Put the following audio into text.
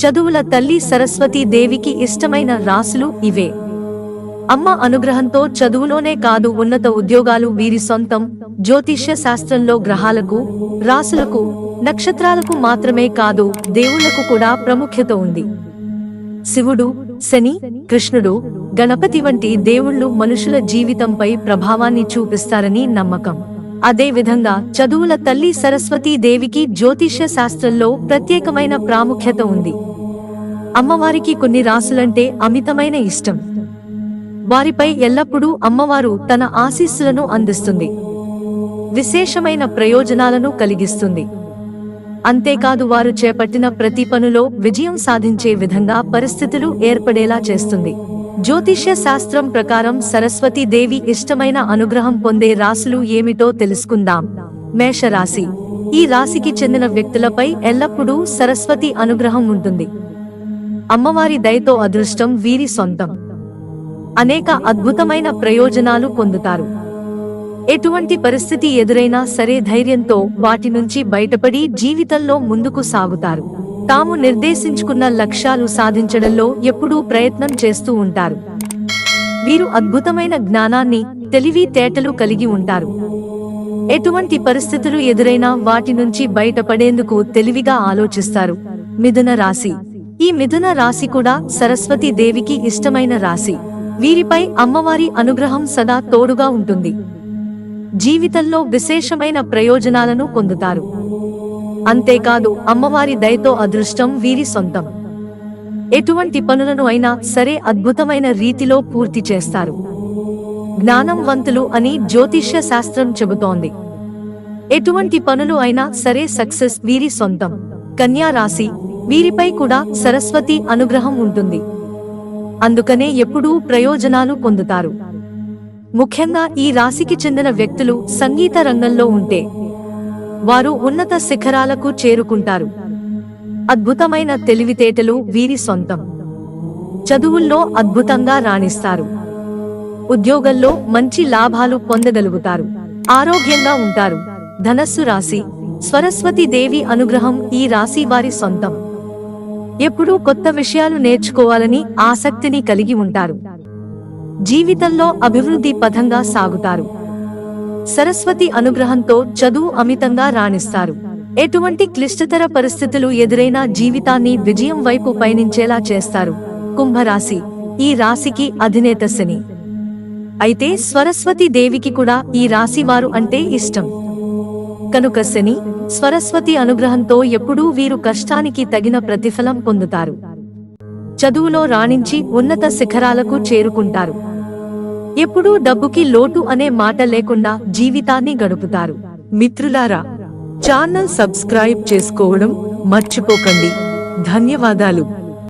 చదువుల తల్లి సరస్వతీ దేవికి ఇష్టమైన రాసులు ఇవే. అమ్మ అనుగ్రహంతో చదువులోనే కాదు ఉన్నత ఉద్యోగాలు వీరి సొంతం. జ్యోతిష్య శాస్త్రంలో గ్రహాలకు రాసులకు నక్షత్రాలకు మాత్రమే కాదు దేవుళ్ళకు కూడా ప్రాముఖ్యత ఉంది. శివుడు శని కృష్ణుడు గణపతి వంటి దేవుళ్ళు మనుషుల జీవితంపై ప్రభావాన్ని చూపిస్తారని నమ్మకం. అదే విధంగా చదువుల తల్లి సరస్వతీ దేవికి జ్యోతిష్య శాస్త్రంలో ప్రత్యేకమైన ప్రాముఖ్యత ఉంది. అమ్మవారికి కొన్ని రాసులంటే అమితమైన ఇష్టం. వారిపై ఎల్లప్పుడూ అమ్మవారు తన ఆశీస్సులను అందిస్తుంది. విశేషమైన ప్రయోజనాలను కలిగిస్తుంది. అంతేకాదు వారు చేపట్టిన ప్రతి పనులో విజయం సాధించే విధంగా పరిస్థితులు ఏర్పడేలా చేస్తుంది. జ్యోతిష్య శాస్త్రం ప్రకారం సరస్వతీ దేవి ఇష్టమైన అనుగ్రహం పొందే రాశులు ఏమిటో తెలుసుకుందాం. మేషరాశి. ఈ రాశికి చెందిన వ్యక్తులపై ఎల్లప్పుడూ సరస్వతి అనుగ్రహం ఉంటుంది. అమ్మవారి దయతో అదృష్టం వీరి సొంతం. అనేక అద్భుతమైన ప్రయోజనాలు పొందుతారు. ఎటువంటి పరిస్థితి ఎదురైనా సరే ధైర్యంతో వాటి నుంచి బయటపడి జీవితంలో ముందుకు సాగుతారు. తాము నిర్దేశించుకున్న లక్ష్యాలు సాధించడంలో ఎప్పుడూ ప్రయత్నం చేస్తూ ఉంటారు. వీరు అద్భుతమైన జ్ఞానాన్ని తెలివి తేటలు కలిగి ఉంటారు. ఎటువంటి పరిస్థితులు ఎదురైనా వాటి నుంచి బయటపడేందుకు తెలివిగా ఆలోచిస్తారు. మిథున రాశి ఈ మిథున రాశి కూడా సరస్వతి దేవికి ఇష్టమైన రాశి. వీరిపై అమ్మవారి అనుగ్రహం సదా తోడుగా ఉంటుంది. జీవితంలో విశేషమైన ప్రయోజనాలను పొందుతారు. అంతేకాదు అమ్మవారి దయతో అదృష్టం వీరి సొంతం. ఎటువంటి పనులను అయినా సరే అద్భుతమైన రీతిలో పూర్తి చేస్తారు. జ్ఞానంవంతులు అని జ్యోతిష్య శాస్త్రం చెబుతోంది. ఎటువంటి పనులు అయినా సరే సక్సెస్ వీరి సొంతం. కన్యా రాశి వీరిపై కూడా సరస్వతి అనుగ్రహం ఉంటుంది. అందుకనే ఎప్పుడూ ప్రయోజనాలు పొందుతారు. ముఖ్యంగా ఈ రాశికి చెందిన వ్యక్తులు సంగీత రంగంలో ఉంటే వారు ఉన్నత శిఖరాలకు చేరుకుంటారు. అద్భుతమైన తెలివితేటలు వీరి సొంతం. చదువుల్లో అద్భుతంగా రాణిస్తారు. ఉద్యోగంలో మంచి లాభాలు పొందగలుగుతారు. ఆరోగ్యంగా ఉంటారు. ధనస్సు రాశి సరస్వతి దేవి అనుగ్రహం ఈ రాశి వారి సొంతం. ఎప్పుడూ కొత్త విషయాలు నేర్చుకోవాలని ఆసక్తిని కలిగి ఉంటారు. జీవితంలో అభివృద్ధి పథంగా సాగుతారు. సరస్వతి అనుగ్రహంతో చదువు అమితంగా రాణిస్తారు. ఎటువంటి క్లిష్టతర పరిస్థితులు ఎదురైనా జీవితాన్ని విజయం వైపు పయనించేలా చేస్తారు. కుంభరాశి. ఈ రాశికి అధినేత శని. అయితే సరస్వతి దేవికి కూడా ఈ రాశి వారు అంటే ఇష్టం. కనుక శని స్వరస్వతి అనుగ్రహంతో ఎప్పుడూ వీరు కష్టానికి తగిన ప్రతిఫలం పొందుతారు. చదువులో రాణించి ఉన్నత శిఖరాలకు చేరుకుంటారు. ఎప్పుడూ డబ్బుకి లోటు అనే మాట లేకుండా జీవితాన్ని గడుపుతారు. మిత్రులారా ఛానల్ సబ్స్క్రైబ్ చేసుకోవడం మర్చిపోకండి. ధన్యవాదాలు.